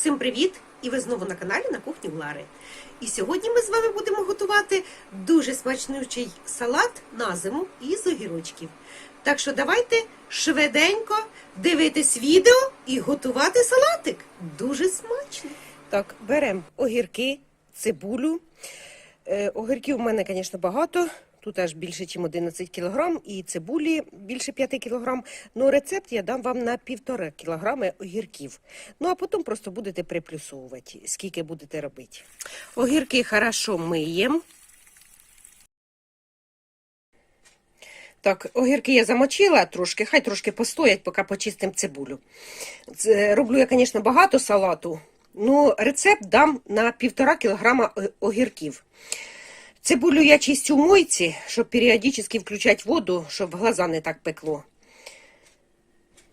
Всім привіт! І ви знову на каналі на кухні Лари. І сьогодні ми з вами будемо готувати дуже смачнючий салат на зиму із огірочків. Так що давайте швиденько дивитись відео і готувати салатик. Дуже смачно. Так, беремо огірки, цибулю. Е, огірків у мене, звісно, багато. Тут аж більше, ніж 11 кг, і цибулі більше 5 кг. Ну, рецепт я дам вам на 1,5 кг огірків. Ну, а потім просто будете приплюсовувати, скільки будете робити. Огірки хорошо миємо. Так, огірки я замочила трошки, хай трошки постоять, поки почистимо цибулю. Це, роблю я, звісно, багато салату. Ну, рецепт дам на 1,5 кг огірків. Цибулю я чистю в мойці, щоб періодично включати воду, щоб глаза не так пекло.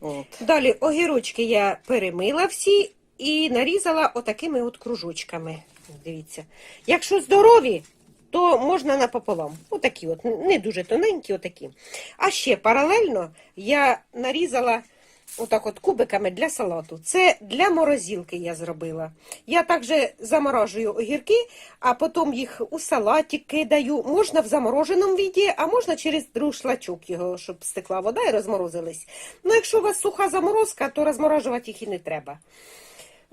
От. Далі огірочки я перемила всі і нарізала отакими от кружочками. Дивіться. Якщо здорові, то можна напополам. Отакі от, не дуже тоненькі, отакі. А ще паралельно я нарізала отак от кубиками для салату. Це для морозилки я зробила. Я також заморожую огірки, а потім їх у салаті кидаю. Можна в замороженому віді, а можна через друшлачок його, щоб стекла вода і розморозились. Ну, якщо у вас суха заморозка, то розморожувати їх і не треба.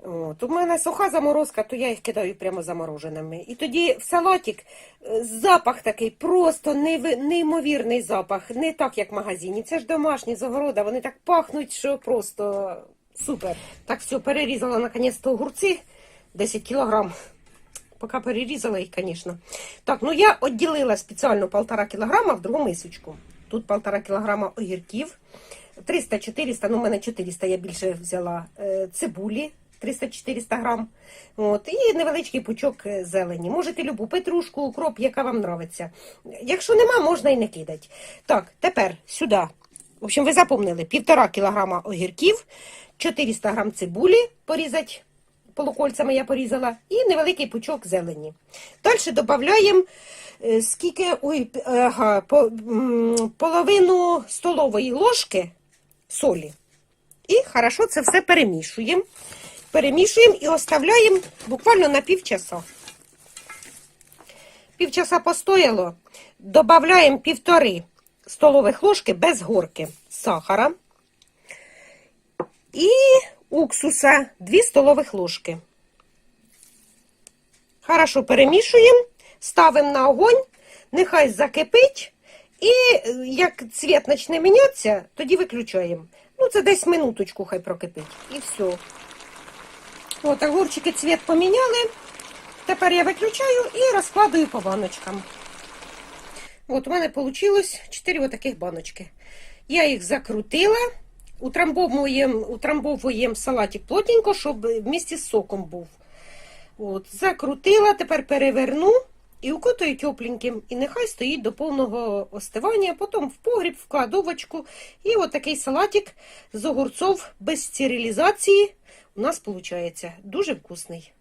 От, у мене суха заморозка, то я їх кидаю прямо замороженими. І тоді в салатик е, запах такий, просто неймовірний запах. Не так, як в магазині. Це ж домашні з огорода, вони так пахнуть, що просто супер. Так, все, перерізала наконець-то огурці 10 кілограм. Поки перерізала їх, звісно. Так, ну я відділила спеціально 1,5 кілограма в другу мисочку. Тут 1,5 кілограма огірків, 300-400, ну у мене 400 я більше взяла е, цибулі. 300-400 грам. От, і невеличкий пучок е, зелені. Можете любу петрушку, укроп, яка вам нравиться. Якщо нема, можна і не кидати. Так, тепер сюди. В общем, ви запомнили, 1,5 кілограма огірків, 400 грам цибулі порізати, полукольцями я порізала, і невеликий пучок зелені. Далі додаємо е, скільки, ой, ага, по, половину столової ложки солі. І хорошо це все перемішуємо. Перемішуємо і оставляємо буквально на півчаса. Півчаса постояло, додаємо півтори столових ложки без горки сахара і уксуса 2 столових ложки. Хорошо перемішуємо, ставимо на огонь, нехай закипить, і е, як цвіт почне мінятися, тоді виключаємо. Ну, це десь минуточку хай прокипить. І все. От, огурчики цвіт поміняли. Тепер я виключаю і розкладую по баночкам. От, у мене вийшло 4 отаких баночки. Я їх закрутила, утрамбовуємо, утрамбовуємо салатик плотненько, щоб вместе з соком був. От, закрутила, тепер переверну і укутаю тепленьким. І нехай стоїть до повного остивання, потім в погріб, в кладовочку. І от такий салатик з огурцов без стерилізації у нас виходить. Дуже вкусний.